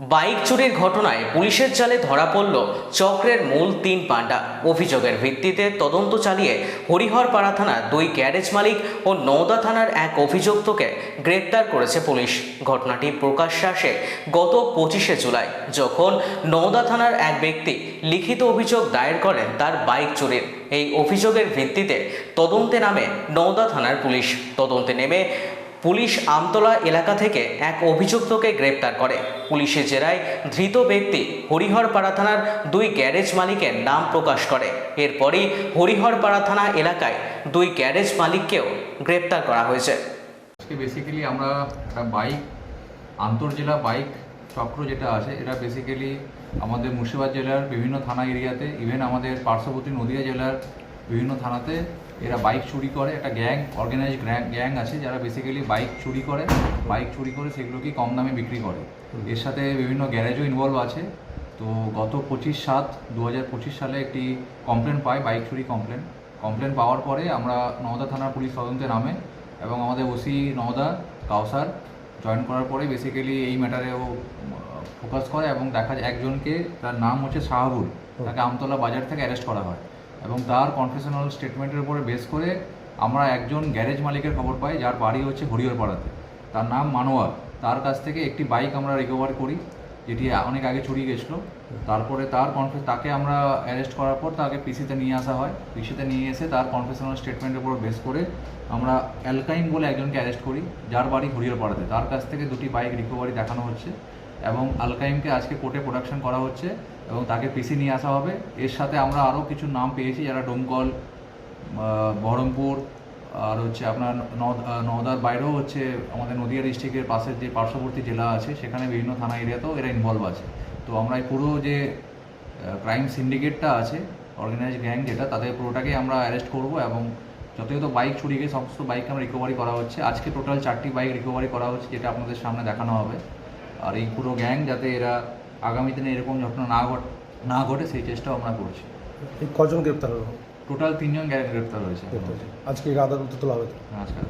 Bike চুরির ঘটনায় পুলিশের জালে ধরা পড়ল চক্রের মূল তিন পাণ্ডা। অভিযোগের ভিত্তিতে তদন্ত চালিয়ে হরিহরপাড়া থানার দুই গ্যারেজ মালিক ও নওদা থানার এক অভিযুক্তকে গ্রেপ্তার করেছে পুলিশ। ঘটনাটি প্রকাশ্যে আসে গত পঁচিশে জুলাই, যখন নওদা থানার এক ব্যক্তি লিখিত অভিযোগ দায়ের করেন তার বাইক চুরির। এই অভিযোগের ভিত্তিতে তদন্তে নামে নওদা থানার পুলিশ। তদন্তে নেমে পুলিশ আমতলা এলাকা থেকে এক অভিযুক্তকে গ্রেপ্তার করে। পুলিশের জেরায় ধৃত ব্যক্তি হরিহরপাড়া থানার দুই গ্যারেজ মালিকের নাম প্রকাশ করে। এরপরই হরিহরপাড়া থানা এলাকায় দুই গ্যারেজ মালিককেও গ্রেপ্তার করা হয়েছে। বেসিক্যালি আমরা বাইক আন্তর্জেলা বাইক চক্র যেটা আছে, এটা বেসিক্যালি আমাদের মুর্শিদাবাদ জেলার বিভিন্ন থানা এরিয়াতে ইভেন আমাদের পার্শ্ববর্তী নদিয়া জেলার বিভিন্ন থানাতে এরা বাইক চুরি করে একটা গ্যাং অর্গানাইজ গ্যাং আছে যারা বেসিক্যালি বাইক চুরি করে বাইক চুরি করে সেগুলোকে কম দামে বিক্রি করে। এর সাথে বিভিন্ন গ্যারেজও ইনভলভ আছে। তো গত পঁচিশ সাত দু হাজার পঁচিশ সালে একটি কমপ্লেন পাই বাইক চুরি কমপ্লেন কমপ্লেন পাওয়ার পরে আমরা নওদা থানার পুলিশ তদন্তে নামে এবং আমাদের ওসি নওদা কাউসার জয়েন করার পরে বেসিক্যালি এই ম্যাটারে ও ফোকাস করে এবং দেখা যায় একজনকে তার নাম হচ্ছে শাহাবুল। তাকে আমতলা বাজার থেকে অ্যারেস্ট করা হয়। এবং তার কনফেশনাল স্টেটমেন্টের উপরে বেস করে আমরা একজন গ্যারেজ মালিকের খবর পাই, যার বাড়ি হচ্ছে হরিহরপাড়াতে। তার নাম মানোয়ার। তার কাছ থেকে একটি বাইক আমরা রিকভার করি, যেটি অনেক আগে চুরি গেছিল। তারপরে তার কনফেস তাকে আমরা অ্যারেস্ট করার পর তাকে পিসিতে নিয়ে আসা হয়। পিসিতে নিয়ে এসে তার কনফেশনাল স্টেটমেন্টের উপর বেস করে আমরা অ্যালকাইন বলে একজনকে অ্যারেস্ট করি, যার বাড়ি হরিহরপাড়াতে। তার কাছ থেকে দুটি বাইক রিকভারি দেখানো হচ্ছে। এবং আলকাইমকে আজকে কোর্টে প্রোডাকশন করা হচ্ছে এবং তাকে পিসি নিয়ে আসা হবে। এর সাথে আমরা আরও কিছু নাম পেয়েছি, যারা ডোমকল বহরমপুর, আর হচ্ছে আপনার নওদার বাইরেও হচ্ছে আমাদের নদিয়া ডিস্ট্রিক্টের পাশের যে পার্শ্ববর্তী জেলা আছে, সেখানে বিভিন্ন থানা এরিয়াতেও এরা ইনভলভ আছে। তো আমরা এই পুরো যে ক্রাইম সিন্ডিকেটটা আছে অর্গানাইজ গ্যাং যেটা, তাদের পুরোটাকে আমরা অ্যারেস্ট করব এবং যত বাইক চুরি গিয়ে সমস্ত বাইক আমরা রিকভারি করা হচ্ছে। আজকে টোটাল চারটি বাইক রিকভারি করা হচ্ছে, যেটা আপনাদের সামনে দেখানো হবে। আর এই পুরো গ্যাং যাতে এরা আগামী দিনে এরকম ঘটনা না ঘটে না ঘটে সেই চেষ্টাও আমরা করছি। কজন গ্রেপ্তার হলো? টোটাল তিনজন গ্যাং গ্রেপ্তার হয়েছে। আজকে আদালতে তোলা হবে। আজকাল